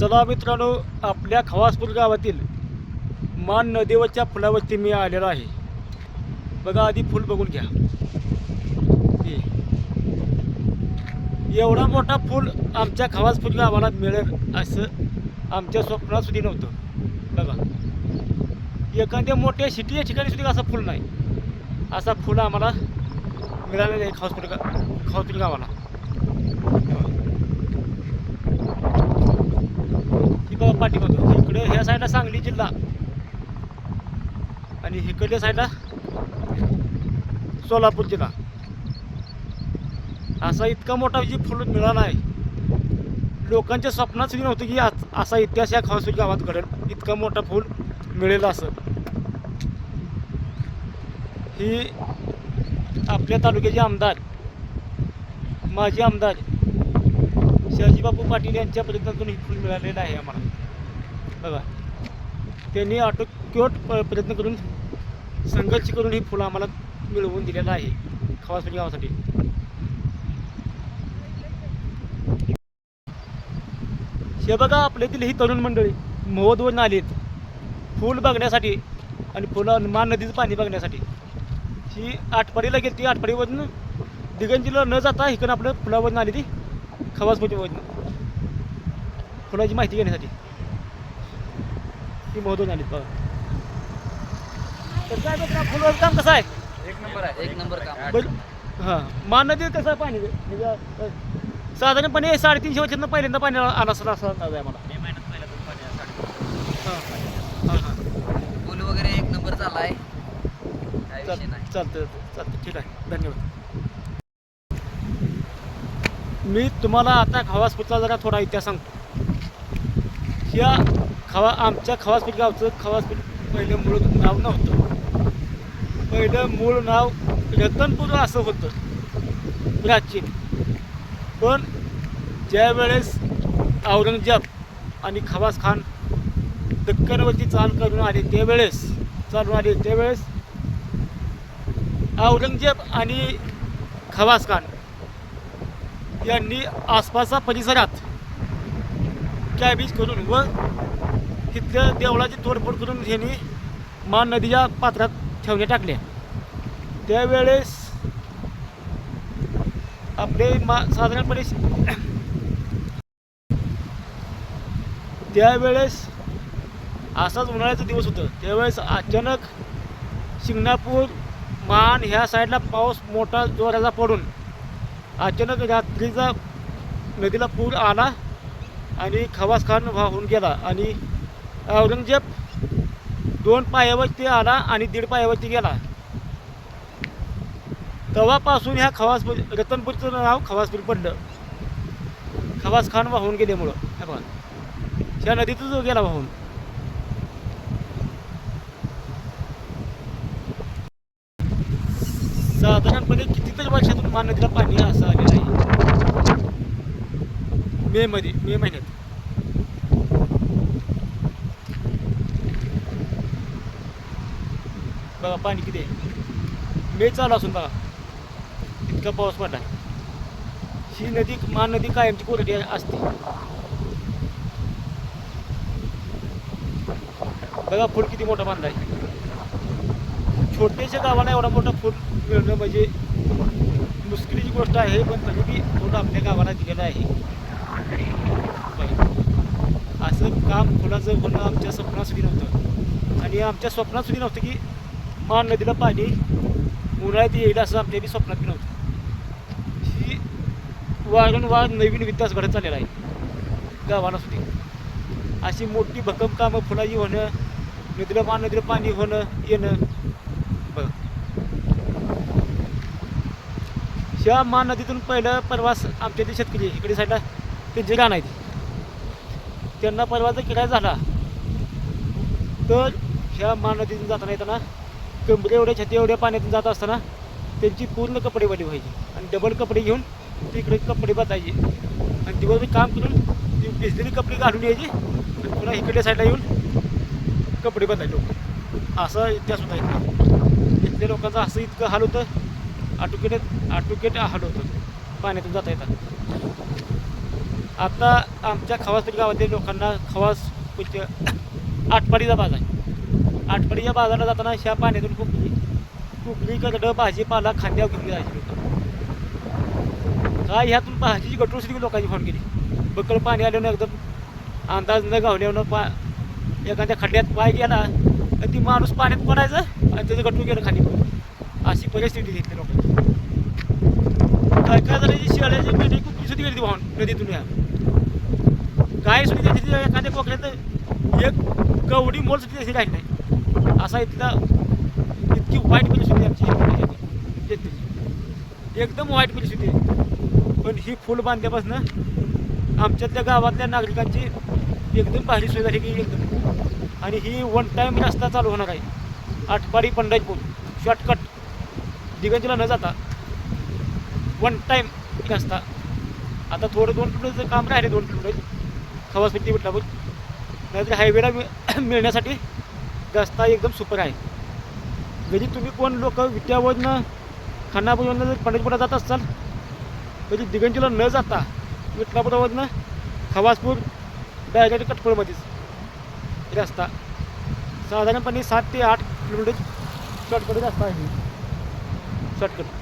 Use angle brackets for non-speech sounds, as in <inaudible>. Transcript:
चला मित्रांनो आपल्या खवासपूर गावातील मान नदीवरच्या फुलावरती मी आलेलो आहे. बघा आधी फुल बघून घ्या. एवढा मोठा फुल आमच्या खवासपूर गावाला मिळेल असं आमच्या स्वप्नात सुद्धा नव्हतं. बघा. एखाद्या मोठ्या सिटीच्या ठिकाणी सुद्धा असं फुल नाही. असा फुल आम्हाला मिळालेला आहे खवासपूर गा खवासपूर गावाला. ती बाबा पाठीमागं इकडे ह्या साईडला सांगली जिल्हा. आणि इकडल्या साईडला सोलापूर जिल्हा. असा इतका मोठा जी फुल मिळाला आहे लोकांच्या स्वप्नात सुद्धा नव्हतं की असा इतिहास या खासूर गावात घडेल. इतका मोठा फूल मिळेल असं. ही आपल्या तालुक्याचे आमदार माजी आमदार शहाजीबापू पाटील यांच्या प्रयत्नातून हे फूल मिळालेलं आहे आम्हाला. बघा. त्यांनी आटोक्योट प- प्रयत्न करून संघर्ष करून ही फुलं आम्हाला मिळवून दिलेलं आहे. खवासपणी गावासाठी. हे बघा आपल्यातील ही तरुण मंडळी महोदवरून आलीत. फूल बघण्यासाठी आणि फुलं मान नदीचं पाणी बघण्यासाठी. ही आठपाडीला गेली ती आठपाडीवरून दिगंजीला न जाता इकडं आपलं फुलावरून आली ती. खवासपूरवरून फुलाची माहिती घेण्यासाठी. ती महोदवरून आलीत बघा. तर काय मित्रा फुलाचं काम कसं आहे? एक नंबर आहे एक नंबर काम. बर हां मान नदीत कसं आहे पाणी म्हणजे साधारणपणे साडेतीनशे वर्षांना पहिल्यांदा पाणी आलं असं असा अंदाज आहे मला. मे महिन्यात पहिला दोन पाणी हां हां हां. पूल वगैरे एक नंबर झालाय काय विषय चाल- नाही. चालतं चालतं. ठीक आहे. धन्यवाद. मी तुम्हाला आता खवासपूरचा जरा थोडा इतिहास सांगतो. ह्या खवा आमच्या खवासपूर गावचं खवासपूर पहिलं मूळ नाव नव्हतं. पहिलं मूळ नाव रतनपूर असं होतं. प्राचीन. पण ज्यावेळेस औरंगजेब आणि खवास खान दक्कनवरती चाल करून आले त्यावेळेस चालून आले त्यावेळेस औरंगजेब आणि खवास खान यांनी आसपासच्या परिसरात कॅबेज करून व तिथल्या देवळाची तोडफोड करून यांनी मान नदीच्या पात्रात ठेवण्या टाकल्या त्यावेळेस आपले मा साधारणपणे <clears throat> त्यावेळेस असाच उन्हाळ्याचा दिवस होतं. त्यावेळेस अचानक शिंगणापूर मान ह्या साईडला पाऊस मोठा जोराचा पडून अचानक रात्रीचा नदीला पूर आला आणि खवास खान वाहून गेला आणि औरंगजेब दोन पायावरती आला आणि दीड पायावरती गेला. तेव्हापासून ह्या खवासपूर रतनपूरचं नाव खवासपूर पडलं. खवास खान वाहून गेल्यामुळं हे बघा. ह्या नदीतच जो गेला वाहून. साधारणपणे मान नदीला पाणी असं आलेलं आहे. मे मध्ये मे महिन्यात. बघा पाणी किती आहे? मे चालू असून बघा इतका पाऊस पडला ही नदी मान नदी कायमची कोरडी असते. बघा फूल किती मोठा बांधला आहे छोट्याशा गावाला एवढा मोठा फूल मिळणं म्हणजे मुश्किलीची गोष्ट आहे पण तरी बी थोडं आपल्या गावाला दिलेलं आहे. असं काम फुलाचं होणं आमच्या स्वप्नात सुद्धा नव्हतं. आणि आमच्या स्वप्नात सुधी नव्हतं की मान नदीला पाणी उन्हाळ्यात येईल असं आमच्या बी स्वप्नात बी नव्हतं. ही वारंवार नवीन विकास घडत चाललेला आहे. गावाला सुद्धा. अशी मोठी भक्कम कामं फुलाची होणं नदीला मान नदीला पाणी होणं येणं बघ त्या मान नदीतून पहिलं प्रवास आमच्या इथे शेतकरी इकडे साईडला त्यांची रान आहे ती. त्यांना परवाचा किराया झाला तर ह्या मान नदीतून जाताना येताना कमरे एवढ्या छाती एवढ्या पाण्यातून जात असताना त्यांची पूर्ण कपडे वाली व्हायची आणि डबल कपडे घेऊन तिकडे कपडे बसायचे आणि दिवसभर काम करून ती भिजलेली कपडे घालून यायची आणि पुन्हा इकडल्या साईडला येऊन कपडे बसायचे लोक. असं इतिहास होता इथला. इथल्या लोकांचं असं इतकं हाल होतं आटोकेट आटोकेट हाड होतं. पाण्यातून जाता येतात. आता आमच्या खवासपट्टी गावातील लोकांना खवास म्हणजे आटपाडीचा बाजार आहे. आटपाडीच्या बाजाराला जाताना ह्या पाण्यातून कुकली कुकली करडं भाजीपाला खांद्यावर घेतली जायचे लोक काय ह्यातून भाजीची गटूर सुद्धा लोकांची फोन केली बकल पाणी आल्यानं एकदम अंदाज न गावल्यानं पा एखाद्या खड्ड्यात पाय गेला तर ती माणूस पाण्यात पडायचं आणि त्याचं गटरू गेलं खाली अशी परिस्थिती घेतली लोकांची. काय काय झालं जी शेळ्याची पेटी कुकली सुद्धा गेली वाहून नदीतून या. गाय सुद्धा त्याची एखाद्या कोकऱ्यात एक कवडी मोल सुद्धा त्याची राहिली नाही. असा इथला इतकी वाईट परिस्थिती आमची शेतकरी. एकदम वाईट परिस्थिती पण ही फुल बांधल्यापासून आमच्यातल्या गावातल्या नागरिकांची एकदम भारी सोय झाली की एकदम. आणि ही वन टाईम रस्ता चालू होणार आहे. आठपाडी पंढरपूर. शॉर्टकट दिगंजीला न जाता वन टाईम एक रस्ता आता थोडं दोन किलोमीटरचं काम राहिले दोन किलोमीटर खवासपट्टी विटलापूर नाहीतर हायवेला मि- <clears throat> मिळण्यासाठी रस्ता एकदम सुपर आहे. म्हणजे तुम्ही कोण लोक विट्यावरनं खानापूरवरनं जर पंढरपूरला जात असाल म्हणजे दिगंजीला न जाता विठलापुरावरनं खवासपूर डायरेक्ट कटफळमध्येच रस्ता. साधारणपणे सात ते आठ किलोमीटर शॉर्टकट रस्ता आहे. शॉर्टकट.